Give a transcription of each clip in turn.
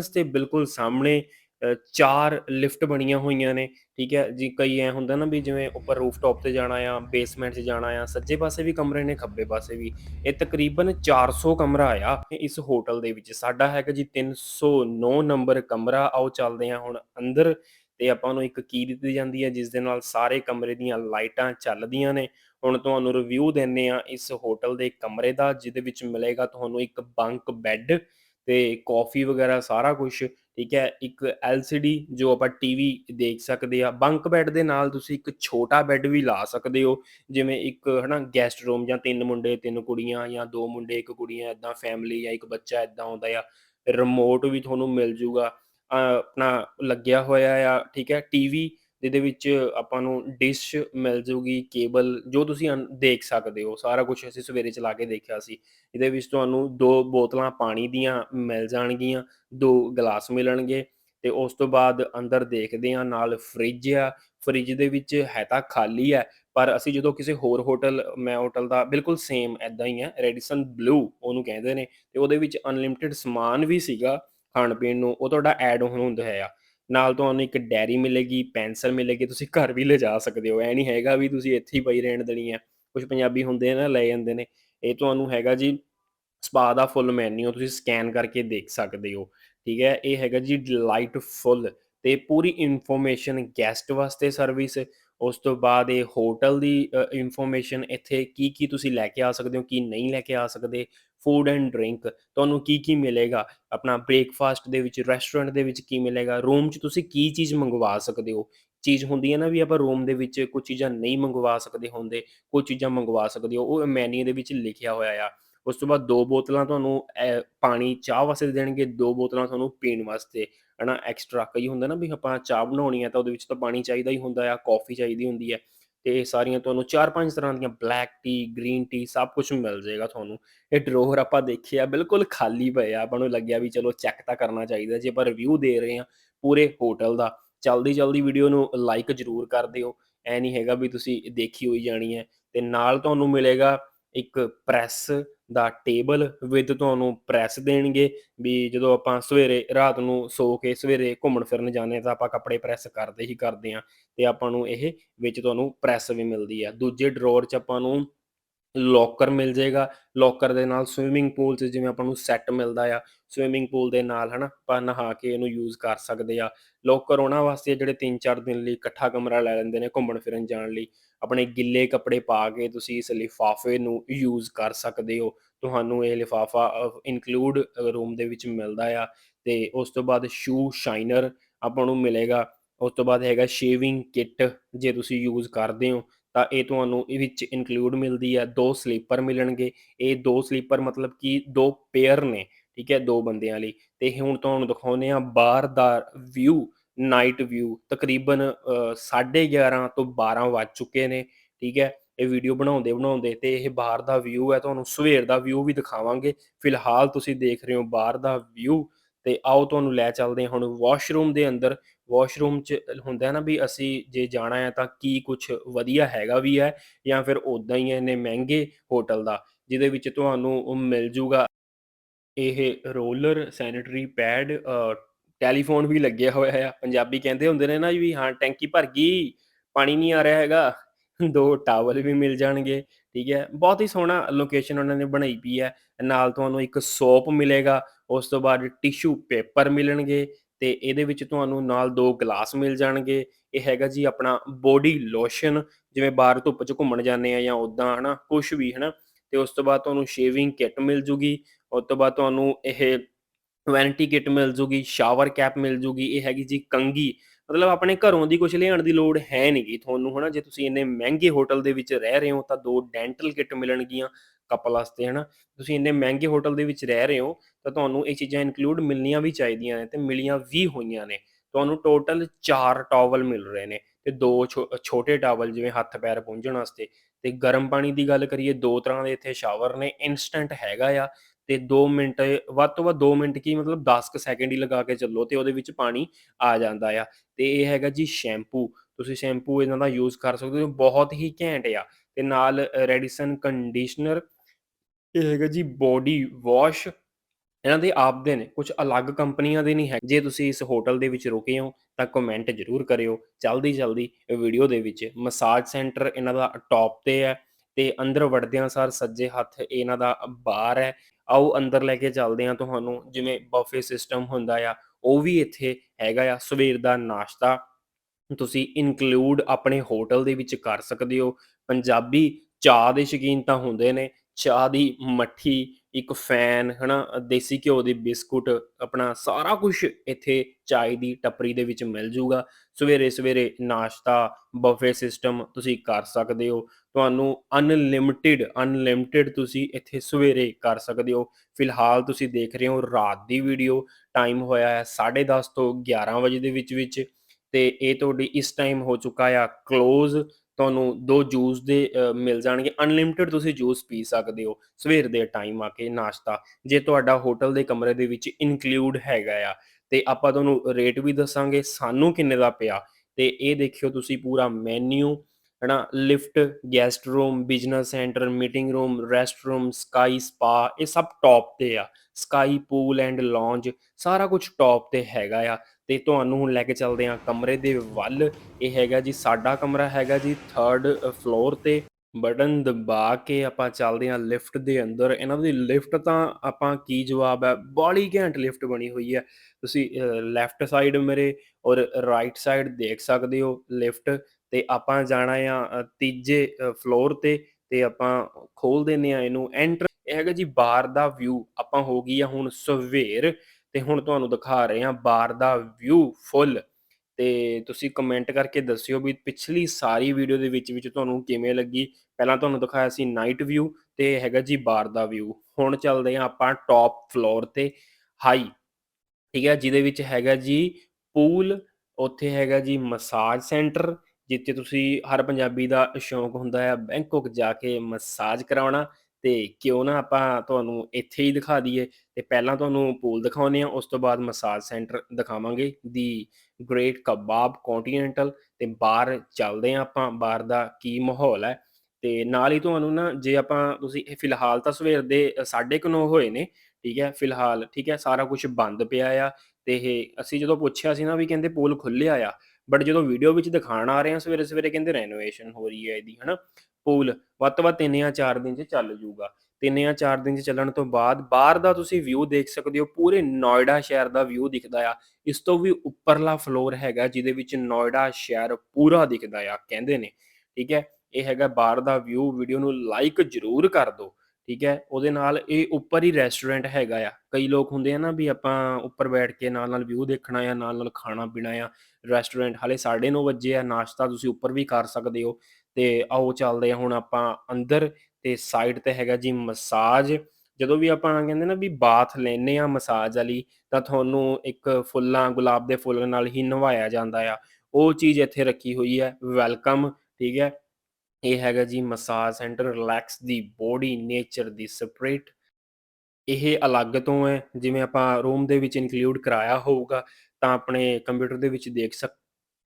ਤੇ ਬਿਲਕੁਲ ਸਾਹਮਣੇ ਅ, 4 ਲਿਫਟ ਬਣੀਆਂ ਹੋਈਆਂ ਨੇ ਠੀਕ ਹੈ? ਜੀ ਕਈ ਐ ਹੁੰਦਾ ਨਾ ਵੀ ਜਿਵੇਂ ਉੱਪਰ ਰੂਫਟੌਪ ਤੇ ਜਾਣਾ ਆ ਬੇਸਮੈਂਟ 'ਚ ਜਾਣਾ ਆ ਸੱਜੇ ਪਾਸੇ ਵੀ ਕਮਰੇ ਨੇ ਖੱਬੇ ਪਾਸੇ ਵੀ। ਇਹ ਤਕਰੀਬਨ 400 ਕਮਰਾ ਆ ਇਸ ਹੋਟਲ ਦੇ ਵਿੱਚ। ਸਾਡਾ ਹੈਗਾ ਜੀ 309 ਨੰਬਰ ਕਮਰਾ। ਆਓ ਚੱਲਦੇ ਆ ਹੁਣ ਅੰਦਰ ਤੇ ਆਪਾਂ ਨੂੰ ਇੱਕ ਕੀ ਦਿੱਤੀ ਜਾਂਦੀ ਹੈ ਜਿਸ ਦੇ ਨਾਲ ਸਾਰੇ ਕਮਰੇ ਦੀਆਂ ਲਾਈਟਾਂ ਚੱਲਦੀਆਂ ਨੇ। ਹੁਣ ਤੁਹਾਨੂੰ ਰਿਵਿਊ ਦਿੰਨੇ ਆ ਇਸ ਹੋਟਲ ਦੇ ਕਮਰੇ ਦਾ ਜਿਹਦੇ ਵਿੱਚ ਮਿਲੇਗਾ ਤੁਹਾਨੂੰ ਇੱਕ ਬੰਕ ਬੈੱਡ ਤੇ ਕਾਫੀ ਵਗੈਰਾ ਸਾਰਾ ਕੁਝ ਠੀਕ ਹੈ, ਇੱਕ ਐਲਸੀਡੀ ਜੋ ਆਪਾਂ ਟੀਵੀ ਦੇਖ ਸਕਦੇ ਆ ਬੰਕ ਬੈੱਡ ਦੇ ਨਾਲ ਤੁਸੀਂ ਇੱਕ ਛੋਟਾ ਬੈੱਡ ਵੀ ਲਾ ਸਕਦੇ ਹੋ, ਜਿਵੇਂ ਇੱਕ ਹਨਾ ਗੈਸਟ ਰੂਮ ਜਾਂ ਤਿੰਨ ਮੁੰਡੇ, ਤਿੰਨ ਕੁੜੀਆਂ ਜਾਂ ਦੋ ਮੁੰਡੇ, ਇੱਕ ਕੁੜੀਆਂ ਇਦਾਂ ਫੈਮਿਲੀ ਜਾਂ ਇੱਕ ਬੱਚਾ ਇਦਾਂ ਆਉਂਦਾ ਆ ਰਿਮੋਟ ਵੀ ਤੁਹਾਨੂੰ ਮਿਲ ਜੂਗਾ ਆਪਣਾ ਲੱਗਿਆ ਹੋਇਆ ਆ, ਠੀਕ ਹੈ ਟੀਵੀ ਜਿਹਦੇ ਵਿੱਚ ਆਪਾਂ ਨੂੰ ਡਿਸ਼ ਮਿਲ ਜੂਗੀ ਕੇਬਲ ਜੋ ਤੁਸੀਂ ਅਨ- ਦੇਖ ਸਕਦੇ ਹੋ, ਸਾਰਾ ਕੁਝ ਅਸੀਂ ਸਵੇਰੇ ਚਲਾ ਕੇ ਦੇਖਿਆ ਸੀ। ਇਹਦੇ ਵਿੱਚ ਤੁਹਾਨੂੰ ਦੋ ਬੋਤਲਾਂ ਪਾਣੀ ਦੀਆਂ ਮਿਲ ਜਾਣਗੀਆਂ, ਦੋ ਗਲਾਸ ਮਿਲਣਗੇ ਤੇ ਉਸ ਤੋਂ ਬਾਅਦ ਅੰਦਰ ਦੇਖਦੇ ਆ ਨਾਲ ਫ੍ਰਿਜ ਆ ਫ੍ਰਿਜ ਦੇ ਵਿੱਚ ਹੈ ਤਾਂ ਖਾਲੀ ਹੈ, ਪਰ ਅਸੀਂ ਜਦੋਂ ਕਿਸੇ ਹੋਰ ਹੋਟਲ ਮੈਂ ਹੋਟਲ ਦਾ ਬਿਲਕੁਲ ਸੇਮ ਐਦਾਂ ਹੀ ਹੈ ਰੈਡੀਸਨ ਬਲੂ ਉਹਨੂੰ ਕਹਿੰਦੇ ਨੇ, ਤੇ ਉਹਦੇ ਵਿੱਚ ਅਨਲਿਮਿਟਿਡ ਸਮਾਨ ਵੀ ਸੀਗਾ ਖਾਣ ਪੀਣ ਨੂੰ, ਉਹ ਤੁਹਾਡਾ ਐਡ ਹੁੰਦਾ ਹੈ ਨਾਲ ਤੁਹਾਨੂੰ ਇੱਕ ਡੈਰੀ ਮਿਲੇਗੀ ਪੈਨਸਲ ਮਿਲੇਗੀ, ਤੁਸੀਂ ਘਰ ਵੀ ਲਿਜਾ ਸਕਦੇ ਹੋ। ਐ ਨਹੀਂ ਹੈਗਾ ਵੀ ਤੁਸੀਂ ਇੱਥੇ ਹੀ ਪਈ ਰਹਿਣ ਦੇਣੀ ਹੈ। ਕੁਝ ਪੰਜਾਬੀ ਹੁੰਦੇ ਆ ਨਾ, ਲੈ ਜਾਂਦੇ ਨੇ। ਇਹ ਤੁਹਾਨੂੰ ਹੈਗਾ ਜੀ, ਸਪਾ ਦਾ ਫੁੱਲ ਮੈਨੂ ਤੁਸੀਂ ਸਕੈਨ ਕਰਕੇ ਦੇਖ ਸਕਦੇ ਹੋ। ਠੀਕ ਹੈ, ਇਹ ਹੈਗਾ ਜੀ ਡਿਲਾਈਟ ਫੁੱਲ ਤੇ ਪੂਰੀ ਇਨਫੋਰਮੇਸ਼ਨ ਗੈਸਟ ਵਾਸਤੇ ਸਰਵਿਸ ਉਸ ਤੋਂ ਬਾਅਦ ਇਹ ਹੋਟਲ ਦੀ ਇਨਫੋਰਮੇਸ਼ਨ ਇੱਥੇ ਕੀ ਕੀ ਤੁਸੀਂ ਲੈ ਕੇ ਆ ਸਕਦੇ ਹੋ, ਕੀ ਨਹੀਂ ਲੈ ਕੇ ਆ ਸਕਦੇ ਫੂਡ ਐਂਡ ਡਰਿੰਕ ਤੁਹਾਨੂੰ ਕੀ ਕੀ ਮਿਲੇਗਾ, ਆਪਣਾ ਬ੍ਰੇਕਫਾਸਟ ਦੇ ਵਿੱਚ ਰੈਸਟੋਰੈਂਟ ਦੇ ਵਿੱਚ ਕੀ ਮਿਲੇਗਾ ਰੂਮ 'ਚ ਤੁਸੀਂ ਕੀ ਚੀਜ਼ ਮੰਗਵਾ ਸਕਦੇ ਹੋ? ਚੀਜ਼ ਹੁੰਦੀ ਹੈ ਨਾ ਵੀ ਆਪਾਂ ਰੂਮ ਦੇ ਵਿੱਚ ਕੁਝ ਚੀਜ਼ਾਂ ਨਹੀਂ ਮੰਗਵਾ ਸਕਦੇ ਹੁੰਦੇ ਕੁਝ ਚੀਜ਼ਾਂ ਮੰਗਵਾ ਸਕਦੇ ਹੋ, ਉਹ ਮੈਨੂ ਦੇ ਵਿੱਚ ਲਿਖਿਆ ਹੋਇਆ ਆ। ਉਸ ਤੋਂ ਬਾਅਦ ਦੋ ਬੋਤਲਾਂ ਤੁਹਾਨੂੰ ਪਾਣੀ ਚਾਹ ਵਾਸਤੇ ਦੇਣਗੇ, ਦੋ ਬੋਤਲਾਂ ਤੁਹਾਨੂੰ ਪੀਣ ਵਾਸਤੇ, ਹਨਾ ਐਕਸਟਰਾ ਕਈ ਹੁੰਦਾ ਨਾ ਵੀ ਆਪਾਂ ਚਾਹ ਬਣਾਉਣੀ ਹੈ ਤਾਂ ਉਹਦੇ ਵਿੱਚ ਤਾਂ ਪਾਣੀ ਚਾਹੀਦਾ ਹੀ ਹੁੰਦਾ ਆ ਕਾਫੀ ਚਾਹੀਦੀ ਹੁੰਦੀ ਹੈ, ਤੇ ਸਾਰੀਆਂ ਤੁਹਾਨੂੰ ਚਾਰ ਪੰਜ ਤਰ੍ਹਾਂ ਦੀਆਂ ਬਲੈਕ ਟੀ ਗ੍ਰੀਨ ਟੀ ਸਭ ਕੁਝ ਮਿਲ ਜਾਏਗਾ ਤੁਹਾਨੂੰ। ਇਹ ਡਰੋਹਰ ਆਪਾਂ ਦੇਖਿਆ, ਬਿਲਕੁਲ ਖਾਲੀ ਪਏ ਆ, ਆਪਾਂ ਨੂੰ ਲੱਗਿਆ ਵੀ ਚਲੋ ਚੈੱਕ ਤਾਂ ਕਰਨਾ ਚਾਹੀਦਾ, ਜੇ ਆਪਾਂ ਰਿਵਿਊ ਦੇ ਰਹੇ ਹਾਂ ਪੂਰੇ ਹੋਟਲ ਦਾ ਜਲਦੀ ਜਲਦੀ ਵੀਡੀਓ ਨੂੰ ਲਾਈਕ ਜ਼ਰੂਰ ਕਰ ਦਿਓ ਐ ਨਹੀਂ ਹੈਗਾ ਵੀ ਤੁਸੀਂ ਦੇਖੀ ਹੋਈ ਜਾਣੀ ਹੈ, ਤੇ ਨਾਲ ਤੁਹਾਨੂੰ ਮਿਲੇਗਾ ਇੱਕ ਪ੍ਰੈਸ ਦਾ ਟੇਬਲ ਵਿਦ ਤੁਹਾਨੂੰ ਪ੍ਰੈਸ ਦੇਣਗੇ ਵੀ ਜਦੋਂ ਆਪਾਂ ਸਵੇਰੇ, ਰਾਤ ਨੂੰ ਸੋ ਕੇ ਸਵੇਰੇ ਘੁੰਮਣ ਫਿਰਨ ਜਾਂਦੇ ਤਾਂ ਆਪਾਂ ਕੱਪੜੇ ਪ੍ਰੈਸ ਕਰਦੇ ਹੀ ਕਰਦੇ ਹਾਂ ਤੇ ਆਪਾਂ ਨੂੰ ਇਹ ਵਿੱਚ ਤੁਹਾਨੂੰ ਪ੍ਰੈਸ ਵੀ ਮਿਲਦੀ ਆ ਦੂਜੇ ਡਰਾਅਰ 'ਚ ਆਪਾਂ ਨੂੰ ਲੋਕਰ ਮਿਲ ਜਾਏਗਾ। ਲੋਕਰ ਦੇ ਨਾਲ ਸਵਿਮਿੰਗ ਪੂਲ 'ਚ ਜਿਵੇਂ ਆਪਾਂ ਨੂੰ ਸੈੱਟ ਮਿਲਦਾ ਆ ਸਵਿਮਿੰਗ ਪੂਲ ਦੇ ਨਾਲ ਹਨਾ ਆਪਾਂ ਨਹਾ ਕੇ ਇਹਨੂੰ ਯੂਜ਼ ਕਰ ਸਕਦੇ ਆ। ਲੋਕਰ ਉਹਨਾਂ ਵਾਸਤੇ ਜਿਹੜੇ 3-4 ਦਿਨ ਲਈ ਇਕੱਠਾ ਕਮਰਾ ਲੈ ਲੈਂਦੇ ਨੇ ਘੁੰਮਣ ਫਿਰਨ ਜਾਣ ਲਈ। ਆਪਣੇ ਗਿੱਲੇ ਕੱਪੜੇ ਪਾ ਕੇ ਤੁਸੀਂ ਇਸ ਲਿਫਾਫੇ ਨੂੰ ਯੂਜ਼ ਕਰ ਸਕਦੇ ਹੋ। ਤੁਹਾਨੂੰ ਇਹ ਲਿਫਾਫਾ ਇਨਕਲੂਡ ਰੂਮ ਦੇ ਵਿੱਚ ਮਿਲਦਾ ਆ ਤੇ ਉਸ ਤੋਂ ਬਾਅਦ ਸ਼ੂ ਸ਼ਾਈਨਰ ਆਪਾਂ ਨੂੰ ਮਿਲੇਗਾ। ਉਸ ਤੋਂ ਬਾਅਦ ਹੈਗਾ ਸ਼ੇਵਿੰਗ ਕਿੱਟ ਜੇ ਤੁਸੀਂ ਯੂਜ਼ ਕਰਦੇ ਹੋ ਤਾਂ ਇਹ ਤੁਹਾਨੂੰ ਇਹ ਵਿੱਚ ਇਨਕਲੂਡ ਮਿਲਦੀ ਹੈ ਦੋ ਸਲੀਪਰ ਮਿਲਣਗੇ। ਇਹ ਦੋ ਸਲੀਪਰ ਮਤਲਬ ਕਿ ਦੋ ਪੇਅਰ ਨੇ ਠੀਕ ਹੈ ਦੋ ਬੰਦਿਆਂ ਲਈ। ਤੇ ਹੁਣ ਤੁਹਾਨੂੰ ਦਿਖਾਉਨੇ ਆ ਬਾਹਰ ਦਾ ਵਿਊ ਨਾਈਟ ਵਿਊ ਤਕਰੀਬਨ ਅ, 11:30 ਤੋਂ 12 ਵੱਜ ਚੁੱਕੇ ਨੇ ਠੀਕ ਹੈ। ਇਹ ਵੀਡੀਓ ਬਣਾਉਂਦੇ ਬਣਾਉਂਦੇ ਤੇ ਇਹ ਬਾਹਰ ਦਾ ਵਿਊ ਹੈ। ਤੁਹਾਨੂੰ ਸਵੇਰ ਦਾ ਵਿਊ ਵੀ ਦਿਖਾਵਾਂਗੇ। ਫਿਲਹਾਲ ਤੁਸੀਂ ਦੇਖ ਰਹੇ ਹੋ ਬਾਹਰ ਦਾ ਵਿਊ ਤੇ ਆਓ ਤੁਹਾਨੂੰ ਲੈ ਚੱਲਦੇ ਹਾਂ ਹੁਣ ਵਾਸ਼ਰੂਮ ਦੇ ਅੰਦਰ। ਵਾਸ਼ਰੂਮ 'ਚ ਹੁੰਦਾ ਹੈ ਨਾ ਵੀ ਅਸੀਂ ਜੇ ਜਾਣਾ ਹੈ ਤਾਂ ਕੀ ਕੁਝ ਵਧੀਆ ਹੈਗਾ ਵੀ ਹੈ ਜਾਂ ਫਿਰ ਉਦਾਂ ਹੀ ਇਹਨੇ ਮਹਿੰਗੇ ਹੋਟਲ ਦਾ, ਜਿਹਦੇ ਵਿੱਚ ਤੁਹਾਨੂੰ ਉਹ ਮਿਲ ਜੂਗਾ। ਇਹ ਰੋਲਰ, ਸੈਨੀਟਰੀ ਪੈਡ ਟੈਲੀਫੋਨ ਵੀ ਲੱਗਿਆ ਹੋਇਆ ਆ। ਪੰਜਾਬੀ ਕਹਿੰਦੇ ਹੁੰਦੇ ਨੇ ਨਾ ਵੀ ਹਾਂ, ਟੈਂਕੀ ਭਰ ਗਈ, ਪਾਣੀ ਨਹੀਂ ਆ ਰਿਹਾ ਹੈਗਾ, ਦੋ ਟਾਵਲ ਵੀ ਮਿਲ ਜਾਣਗੇ, ਠੀਕ ਹੈ। ਬਹੁਤ ਹੀ ਸੋਹਣਾ ਲੋਕੇਸ਼ਨ ਉਹਨਾਂ ਨੇ ਬਣਾਈ ਪਈ ਹੈ। ਨਾਲ ਤੁਹਾਨੂੰ ਇੱਕ ਸੋਪ ਮਿਲੇਗਾ, ਉਸ ਤੋਂ ਬਾਅਦ ਟਿਸ਼ੂ ਪੇਪਰ ਮਿਲਣਗੇ ਤੇ ਇਹਦੇ ਵਿੱਚ ਤੁਹਾਨੂੰ ਨਾਲ ਦੋ ਗਲਾਸ ਮਿਲ ਜਾਣਗੇ। ਇਹ ਹੈਗਾ ਜੀ ਆਪਣਾ ਬੋਡੀ ਲੋਸ਼ਨ ਜਿਵੇਂ ਬਾਹਰ ਧੁੱਪ 'ਚ ਘੁੰਮਣ ਜਾਂਦੇ ਆ ਜਾਂ ਉਦਾਂ ਹਨਾ ਕੁਝ ਵੀ, ਹਨਾ। ਤੇ ਉਸ ਤੋਂ ਬਾਅਦ ਤੁਹਾਨੂੰ ਸ਼ੇਵਿੰਗ ਕਿੱਟ ਮਿਲ ਜੂਗੀ। ਉਸ ਤੋਂ ਬਾਅਦ ਤੁਹਾਨੂੰ ਇਹ ਵੈਨਿਟੀ ਕਿੱਟ ਮਿਲ ਜੂਗੀ ਸ਼ਾਵਰ ਕੈਪ ਮਿਲ ਜੂਗੀ, ਇਹ ਹੈਗੀ ਜੀ ਕੰਗੀ ਮਤਲਬ ਆਪਣੇ ਘਰੋਂ ਦੀ ਕੁਝ ਲਿਆਉਣ ਦੀ ਲੋੜ ਹੈ ਨਹੀਂਗੀ ਤੁਹਾਨੂੰ, ਹਨਾ। ਜੇ ਤੁਸੀਂ ਇੰਨੇ ਮਹਿੰਗੇ ਹੋਟਲ ਦੇ ਵਿੱਚ ਰਹਿ ਰਹੇ ਹੋ ਤਾਂ ਦੋ ਡੈਂਟਲ ਕਿੱਟ ਮਿਲਣਗੀਆਂ। ਕਪਲ ਵਾਸਤੇ, ਹਨਾ? ਤੁਸੀਂ ਇੰਨੇ ਮਹਿੰਗੇ ਹੋਟਲ ਦੇ ਵਿੱਚ ਰਹਿ ਰਹੇ ਹੋ, ਤਾਂ ਤੁਹਾਨੂੰ ਇਹ ਚੀਜ਼ਾਂ ਇਨਕਲੂਡ ਮਿਲਣੀਆਂ ਵੀ ਚਾਹੀਦੀਆਂ ਨੇ ਤੇ ਮਿਲੀਆਂ ਵੀ ਹੋਈਆਂ ਨੇ। ਤੁਹਾਨੂੰ ਟੋਟਲ 4 ਟਾਵਲ ਮਿਲ ਰਹੇ ਨੇ ਤੇ ਦੋ ਛੋਟੇ ਟਾਵਲ ਜਿਵੇਂ ਹੱਥ ਪੈਰ ਪੂੰਝਣ ਵਾਸਤੇ। ਤੇ ਗਰਮ ਪਾਣੀ ਦੀ ਗੱਲ ਕਰੀਏ, ਦੋ ਤਰ੍ਹਾਂ ਦੇ ਇੱਥੇ ਸ਼ਾਵਰ ਨੇ ਇਨਸਟੈਂਟ ਹੈਗਾ ਆ ਤੇ 2 ਮਿੰਟ, ਵੱਧ ਤੋਂ ਵੱਧ 2 ਮਿੰਟ ਕੀ ਮਤਲਬ 10 ਕੁ ਸੈਕਿੰਡ ਹੀ ਲਗਾ ਕੇ ਚੱਲੋ ਤੇ ਉਹਦੇ ਵਿੱਚ ਪਾਣੀ ਆ ਜਾਂਦਾ ਆ। ਤੇ ਇਹ ਹੈਗਾ ਜੀ ਸ਼ੈਂਪੂ ਤੁਸੀਂ ਸ਼ੈਂਪੂ ਇਹਨਾਂ ਦਾ ਯੂਜ਼ ਕਰ ਸਕਦੇ ਹੋ, ਬਹੁਤ ਹੀ ਘੈਂਟ ਆ। ਤੇ ਨਾਲ ਰੈਡੀਸਨ ਕੰਡੀਸ਼ਨਰ ਇਹ ਹੈਗਾ ਜੀ ਬੋਡੀ ਵਾਸ਼ ਇਹਨਾਂ ਦੇ ਆਪਦੇ ਨੇ ਕੁਝ ਅਲੱਗ ਕੰਪਨੀਆਂ ਦੇ ਨਹੀਂ ਹੈ। ਜੇ ਤੁਸੀਂ ਇਸ ਹੋਟਲ ਦੇ ਵਿੱਚ ਰੁਕੇ ਹੋ, ਤਾਂ ਕਮੈਂਟ ਜ਼ਰੂਰ ਕਰਿਓ। ਜਲਦੀ ਜਲਦੀ ਵੀਡੀਓ ਦੇ ਵਿੱਚ ਮਸਾਜ ਸੈਂਟਰ ਇਹਨਾਂ ਦਾ ਟੌਪ ਤੇ ਹੈ ਤੇ ਅੰਦਰ ਵੜਦਿਆਂ ਸਾਰ ਸੱਜੇ ਹੱਥ ਇਹਨਾਂ ਦਾ ਬਾਰ ਹੈ। ਆਓ ਅੰਦਰ ਲੈ ਕੇ ਚੱਲਦੇ ਹਾਂ ਤੁਹਾਨੂੰ, ਜਿਵੇਂ ਬਫੇ ਸਿਸਟਮ ਹੁੰਦਾ ਆ, ਉਹ ਵੀ ਇੱਥੇ ਹੈਗਾ ਆ। ਸਵੇਰ ਦਾ ਨਾਸ਼ਤਾ ਤੁਸੀਂ ਇਨਕਲੂਡ ਆਪਣੇ ਹੋਟਲ ਦੇ ਵਿੱਚ ਕਰ ਸਕਦੇ ਹੋ। ਪੰਜਾਬੀ ਚਾਹ ਦੇ ਸ਼ੌਕੀਨ ਤਾਂ ਹੁੰਦੇ ਨੇ ਚਾਹ ਦੀ ਮੱਠੀ, ਇੱਕ ਫੈਨ, ਹਨਾ, ਦੇਸੀ ਘਿਓ ਦੇ ਬਿਸਕੁਟ, ਆਪਣਾ ਸਾਰਾ ਕੁਝ ਇੱਥੇ ਚਾਹ ਦੀ ਟੱਪਰੀ ਦੇ ਵਿੱਚ ਮਿਲ ਜੂਗਾ। ਸਵੇਰੇ ਸਵੇਰੇ ਨਾਸ਼ਤਾ ਬਫੇ ਸਿਸਟਮ ਤੁਸੀਂ ਕਰ ਸਕਦੇ ਹੋ। ਤੁਹਾਨੂੰ ਅਨਲਿਮਿਟਿਡ ਅਨਲਿਮਿਟਿਡ ਤੁਸੀਂ ਇੱਥੇ ਸਵੇਰੇ ਕਰ ਸਕਦੇ ਹੋ। ਫਿਲਹਾਲ ਤੁਸੀਂ ਦੇਖ ਰਹੇ ਹੋ ਰਾਤ ਦੀ ਵੀਡੀਓ ਟਾਈਮ ਹੋਇਆ ਹੈ 10:30 ਤੋਂ 11 ਵਜੇ ਦੇ ਵਿੱਚ ਵਿੱਚ ਤੇ ਇਹ ਤੁਹਾਡੀ ਇਸ ਟਾਈਮ ਹੋ ਚੁੱਕਾ ਆ ਕਲੋਜ਼ ਤੁਹਾਨੂੰ ਦੋ ਜੂਸ ਦੇ ਮਿਲ ਜਾਣਗੇ। ਅਨਲਿਮਿਟਿਡ ਤੁਸੀਂ ਜੂਸ ਪੀ ਸਕਦੇ ਹੋ। ਸਵੇਰ ਦੇ ਟਾਈਮ ਆ ਕੇ ਨਾਸ਼ਤਾ। ਜੇ ਤੁਹਾਡਾ ਹੋਟਲ ਦੇ ਕਮਰੇ ਦੇ ਵਿੱਚ ਇਨਕਲੂਡ ਹੈਗਾ ਆ, ਤੇ ਆਪਾਂ ਤੁਹਾਨੂੰ ਰੇਟ ਵੀ ਦੱਸਾਂਗੇ, ਸਾਨੂੰ ਕਿੰਨੇ ਦਾ ਪਿਆ। ਤੇ ਇਹ ਦੇਖਿਓ ਤੁਸੀਂ ਪੂਰਾ ਮੈਨੂ ਹਨਾ lift guest room business centre meeting room rest room sky spa ਇਹ ਸਭ ਟੌਪ ਤੇ ਆ। ਸਕਾਈ ਪੂਲ ਐਂਡ ਲੌਂਜ ਸਾਰਾ ਕੁਝ ਟੌਪ ਤੇ ਹੈਗਾ ਆ। ਤੇ ਤੁਹਾਨੂੰ ਹੁਣ ਲੈ ਕੇ ਚੱਲਦੇ ਹਾਂ ਕਮਰੇ ਦੇ ਵੱਲ। ਇਹ ਹੈਗਾ ਜੀ ਸਾਡਾ ਕਮਰਾ ਹੈਗਾ ਜੀ 3rd ਫਲੋਰ ਤੇ। ਬਟਨ ਦਬਾ ਕੇ ਆਪਾਂ ਚੱਲਦੇ ਹਾਂ ਲਿਫਟ ਦੇ ਅੰਦਰ। ਇਹਨਾਂ ਦੀ ਲਿਫਟ ਤਾਂ ਆਪਾਂ ਕੀ ਜਵਾਬ ਹੈ? ਬੜੀ ਘੈਂਟ ਲਿਫਟ ਬਣੀ ਹੋਈ ਹੈ। ਤੁਸੀਂ ਲੈਫਟ ਸਾਈਡ ਮੇਰੇ ਔਰ ਰਾਈਟ ਸਾਈਡ ਦੇਖ ਸਕਦੇ ਹੋ ਲਿਫਟ। ਤੇ ਆਪਾਂ ਜਾਣਾ ਆ ਤੀਜੇ ਫਲੋਰ ਤੇ। ਤੇ ਆਪਾਂ ਖੋਲ ਦਿੰਨੇ ਆ ਇਹਨੂੰ। ਐਂਟਰ ਇਹ ਹੈਗਾ ਜੀ ਬਾਹਰ ਦਾ ਵਿਊ ਆਪਾਂ ਹੋ ਗਈ ਆ ਹੁਣ ਸਵੇਰ। ਤੇ ਹੁਣ ਤੁਹਾਨੂੰ ਦਿਖਾ ਰਹੇ ਹਾਂ ਬਾਹਰ ਦਾ ਵਿਊ ਫੁੱਲ ਤੇ ਤੁਸੀਂ ਕਮੈਂਟ ਕਰਕੇ ਦੱਸਿਓ ਵੀ ਪਿਛਲੀ ਸਾਰੀ ਵੀਡੀਓ ਦੇ ਵਿੱਚ ਵਿੱਚ ਤੁਹਾਨੂੰ ਕਿਵੇਂ ਲੱਗੀ? ਪਹਿਲਾਂ ਤੁਹਾਨੂੰ ਦਿਖਾਇਆ ਸੀ ਨਾਈਟ ਵਿਊ ਤੇ ਹੈਗਾ ਜੀ ਬਾਹਰ ਦਾ ਵਿਊ ਹੁਣ ਚੱਲਦੇ ਹਾਂ ਆਪਾਂ ਟੌਪ ਫਲੋਰ ਤੇ ਹਾਈ ਠੀਕ ਹੈ, ਜਿਹਦੇ ਵਿੱਚ ਹੈਗਾ ਜੀ ਪੂਲ ਉੱਥੇ ਹੈਗਾ ਜੀ ਮਸਾਜ ਸੈਂਟਰ ਜਿੱਥੇ ਤੁਸੀਂ ਹਰ ਪੰਜਾਬੀ ਦਾ ਸ਼ੌਂਕ ਹੁੰਦਾ ਹੈ ਬੈਂਕਾਕ ਜਾ ਕੇ ਮਸਾਜ ਕਰਾਉਣਾ। ਤੇ ਕਿਉਂ ਨਾ ਆਪਾਂ ਤੁਹਾਨੂੰ ਇੱਥੇ ਹੀ ਦਿਖਾ ਦਈਏ। ਤੇ ਪਹਿਲਾਂ ਤੁਹਾਨੂੰ ਪੂਲ ਦਿਖਾਉਂਦੇ ਆ ਉਸ ਤੋਂ ਬਾਅਦ ਮਸਾਜ ਸੈਂਟਰ ਦਿਖਾਵਾਂਗੇ ਦੀ ਗ੍ਰੇਟ ਕਬਾਬ ਕੌਂਟੀਨੈਂਟਲ ਤੇ ਬਾਹਰ ਚੱਲਦੇ ਆ ਆਪਾਂ, ਬਾਹਰ ਦਾ ਕੀ ਮਾਹੌਲ ਹੈ। ਤੇ ਨਾਲ ਹੀ ਤੁਹਾਨੂੰ ਨਾ ਜੇ ਆਪਾਂ ਤੁਸੀਂ ਇਹ ਫਿਲਹਾਲ ਤਾਂ ਸਵੇਰ ਦੇ 9:30 ਹੋਏ ਨੇ, ਠੀਕ ਹੈ, ਫਿਲਹਾਲ, ਠੀਕ ਹੈ, ਸਾਰਾ ਕੁਝ ਬੰਦ ਪਿਆ ਆ ਤੇ ਇਹ ਅਸੀਂ ਜਦੋਂ ਪੁੱਛਿਆ ਸੀ ਨਾ ਵੀ ਕਹਿੰਦੇ ਪੂਲ ਖੁੱਲਿਆ ਆ, ਬਟ ਜਦੋਂ ਵੀਡੀਓ ਵਿੱਚ ਦਿਖਾਣ ਆ ਰਹੇ ਆ ਸਵੇਰੇ ਸਵੇਰੇ ਕਹਿੰਦੇ ਰੈਨੋਵੇਸ਼ਨ ਹੋ ਰਹੀ ਹੈ ਇਹਦੀ, ਹਨਾ? ਪੂਲ, ਵੱਧ ਤੋਂ ਵੱਧ ਤਿੰਨ ਜਾਂ ਚਾਰ ਦਿਨ 'ਚ ਚੱਲ ਜੂਗਾ। 3 ਜਾਂ 4 ਦਿਨ 'ਚ ਚੱਲਣ ਤੋਂ ਬਾਅਦ ਬਾਹਰ ਦਾ ਤੁਸੀਂ ਵਿਊ ਦੇਖ ਸਕਦੇ ਹੋ, ਪੂਰੇ ਨੋਇਡਾ ਸ਼ਹਿਰ ਦਾ ਵਿਊ ਦਿਖਦਾ ਆ। ਇਸ ਤੋਂ ਵੀ ਉੱਪਰਲਾ ਫਲੋਰ ਹੈਗਾ, ਜਿਹਦੇ ਵਿੱਚ ਨੋਇਡਾ ਸ਼ਹਿਰ ਪੂਰਾ ਦਿਖਦਾ ਆ, ਕਹਿੰਦੇ ਨੇ। ਠੀਕ ਹੈ, ਇਹ ਹੈਗਾ ਬਾਹਰ ਦਾ ਵਿਊ ਵੀਡੀਓ ਨੂੰ ਲਾਈਕ ਜ਼ਰੂਰ ਕਰ ਦਿਓ। ਠੀਕ ਹੈ, ਉਹਦੇ ਨਾਲ ਇਹ ਉੱਪਰ ਹੀ ਰੈਸਟੋਰੈਂਟ ਹੈਗਾ ਆ। ਕਈ ਲੋਕ ਹੁੰਦੇ ਆ ਨਾ ਵੀ ਆਪਾਂ ਉੱਪਰ ਬੈਠ ਕੇ ਨਾਲ ਨਾਲ ਵਿਊ ਦੇਖਣਾ ਆ, ਨਾਲ ਨਾਲ ਖਾਣਾ ਪੀਣਾ ਆ। ਰੈਸਟੋਰੈਂਟ ਹਾਲੇ 9:30 ਵਜੇ ਆ, ਨਾਸ਼ਤਾ ਤੁਸੀਂ ਉੱਪਰ ਵੀ ਕਰ ਸਕਦੇ ਹੋ। ਤੇ ਆਓ ਚੱਲਦੇ ਆ, ਹੁਣ ਆਪਾਂ ਅੰਦਰ ਤੇ ਸਾਈਡ ਤੇ ਹੈਗਾ ਜੀ ਮਸਾਜ ਜਦੋਂ ਵੀ ਆਪਾਂ ਕਹਿੰਦੇ ਨਾ ਵੀ ਬਾਥ ਲੈਨੇ ਆ ਮਸਾਜ ਵਾਲੀ, ਤਾਂ ਤੁਹਾਨੂੰ ਇੱਕ ਫੁੱਲਾਂ, ਗੁਲਾਬ ਦੇ ਫੁੱਲ ਨਾਲ ਹੀ ਨਵਾਇਆ ਜਾਂਦਾ ਆ। ਉਹ ਚੀਜ਼ ਇੱਥੇ ਰੱਖੀ ਹੋਈ ਹੈ ਵੈਲਕਮ ਠੀਕ ਹੈ। ਇਹ ਹੈਗਾ ਜੀ ਮਸਾਜ ਸੈਂਟਰ ਰਿਲੈਕਸ ਦੀ ਬੋਡੀ ਨੇਚਰ ਦੀ ਸਪਰੇਟ ਇਹ ਅਲੱਗ ਤੋਂ ਹੈ, ਜਿਵੇਂ ਆਪਾਂ ਰੂਮ ਦੇ ਵਿੱਚ ਇਨਕਲੂਡ ਕਰਾਇਆ ਹੋਊਗਾ, ਤਾਂ ਆਪਣੇ ਕੰਪਿਊਟਰ ਦੇ ਵਿੱਚ ਦੇਖ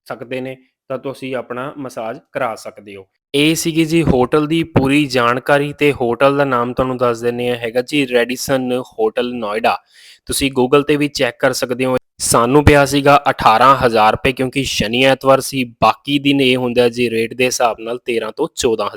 ਸਕਦੇ ਨੇ। ਤਾਂ ਤੁਸੀਂ ਆਪਣਾ ਮਸਾਜ ਕਰਾ ਸਕਦੇ ਹੋ। ਇਹ ਸੀਗੀ ਜੀ ਹੋਟਲ ਦੀ ਪੂਰੀ ਜਾਣਕਾਰੀ ਤੇ ਹੋਟਲ ਦਾ ਨਾਮ ਤੁਹਾਨੂੰ ਦੱਸ ਦਿੰਨੇ ਆ ਹੈਗਾ ਜੀ ਰੈਡੀਸਨ ਹੋਟਲ ਨੋਇਡਾ। ਤੁਸੀਂ ਗੂਗਲ ਤੇ ਵੀ ਚੈੱਕ ਕਰ ਸਕਦੇ ਹੋ। ਸਾਨੂੰ ਪਿਆ ਸੀਗਾ 18000 ਰੁਪਏ ਕਿਉਂਕਿ ਸ਼ਨੀ ਐਤਵਾਰ ਸੀ। ਬਾਕੀ ਦਿਨ ਇਹ ਹੁੰਦਾ ਜੀ ਰੇਟ ਦੇ ਹਿਸਾਬ ਨਾਲ 13 ਤੋਂ 14